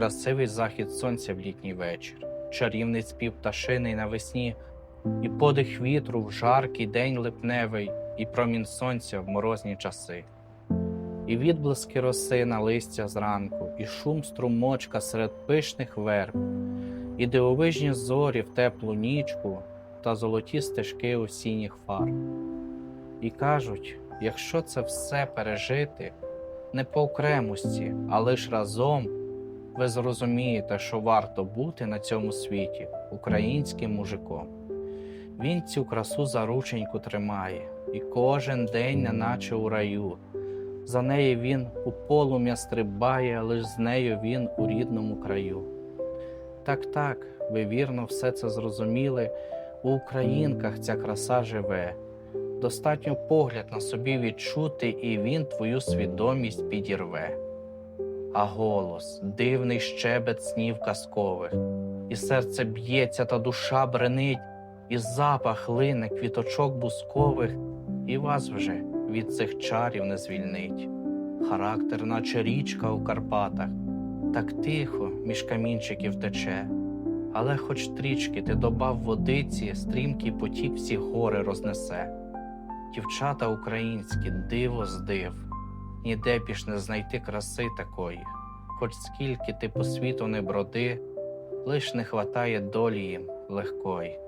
красивий захід сонця в літній вечір, чарівний спів пташиний навесні, і подих вітру в жаркий день липневий, і промін сонця в морозні часи, і відблиски роси на листя зранку, і шум струмочка серед пишних верб, і дивовижні зорі в теплу нічку та золоті стежки осінніх фарб. І кажуть, якщо це все пережити, не по окремості, а лиш разом, ви зрозумієте, що варто бути на цьому світі українським мужиком. Він цю красу за рученьку тримає, і кожен день, неначе у раю. За неї він у полум'я стрибає, лиш з нею він у рідному краю. Так, так, ви вірно все це зрозуміли. У українках ця краса живе. Достатньо погляд на собі відчути, і він твою свідомість підірве. А голос, дивний щебет снів казкових, і серце б'ється, та душа бренить, і запах лине квіточок бускових, і вас вже від цих чарів не звільнить. Характер, наче річка у Карпатах, так тихо між камінчиків тече. Але хоч трічки ти добав водиці, стрімкий потік всі гори рознесе. Дівчата українські, диво з див, ніде більш не знайти краси такої, хоч скільки ти по світу не броди, лиш не хватає долі їм легкої.